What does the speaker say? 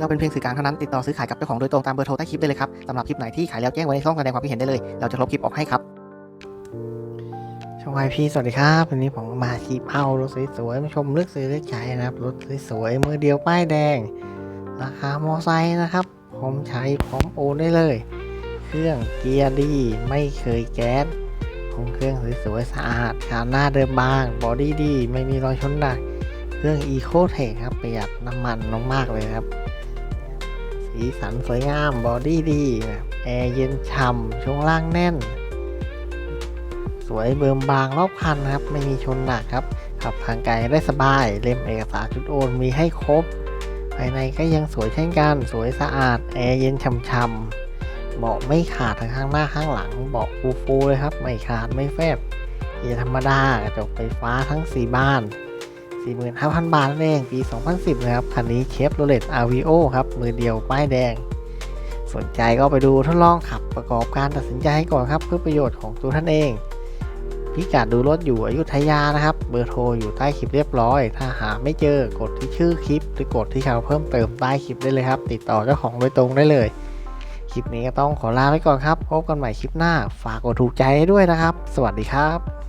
เราเป็นเพียงสื่อกลางเท่านั้นติดต่อซื้อขายกับเจ้าของโดยตรงตามเบอร์โทรใต้คลิปได้เลยครับสำหรับคลิปไหนที่ขายแล้วแจ้งไว้ในช่องแสดงความคิดเห็นได้เลย เราจะลบคลิปออกให้ครับช่องไอพีสวัสดีครับ วันนี้ผมมาชีพเอารถสวยๆมาชมเลือกซื้อเลือกใช้นะครับ รถสวยๆมือเดียวป้ายแดง ราคามอไซค์นะครับพร้อมใช้พร้อมโอนได้เลย เครื่องเกียร์ดีไม่เคยแก๊สของเครื่องสวยๆสะอาดขาหน้าเดิมบาง บอดี้ดี ไม่มีรอยชนหนัก เครื่อง e c o t e c h ครับประหยัดน้ำมันน้องมากเลยครับ สีสันสวยงาม บอดี้ดีนะแอร์เย็นฉ่ำช่วงล่างแน่น สวยเบิ่มบางรอบคันครับ ไม่มีชนหนักครับ ขับทางไกลได้สบาย เล่มเอกสารชุดโอนมีให้ครบ ภายในก็ยังสวยเช่นกัน สวยสะอาด แอร์เย็นช่ำๆเบาะไม่ขาดทั้งข้างหน้าข้างหลัง เบาะฟูๆเลยครับ ไม่ขาดไม่แฟบเกียร์ธรรมดากระจกไฟฟ้าทั้ง 4 บ้าน 45,000 บาทนั่นเองปี 2010 นะครับ คันนี้เชฟโรเลตอาวิโอครับ มือเดียวป้ายแดง สนใจก็ไปดูทดลองขับประกอบการตัดสินใจให้ก่อนครับเพื่อประโยชน์ของตัวท่านเอง พิกัดดูรถอยู่อยุธยานะครับ เบอร์โทรอยู่ใต้คลิปเรียบร้อย ถ้าหาไม่เจอกดที่ชื่อคลิป หรือกดที่เขาเพิ่มเติมใต้คลิปได้เลยครับ ติดต่อเจ้าของโดยตรงได้เลยคลิปนี้ก็ต้องขอลาไปก่อนครับ พบกันใหม่คลิปหน้า ฝากกดถูกใจให้ด้วยนะครับ สวัสดีครับ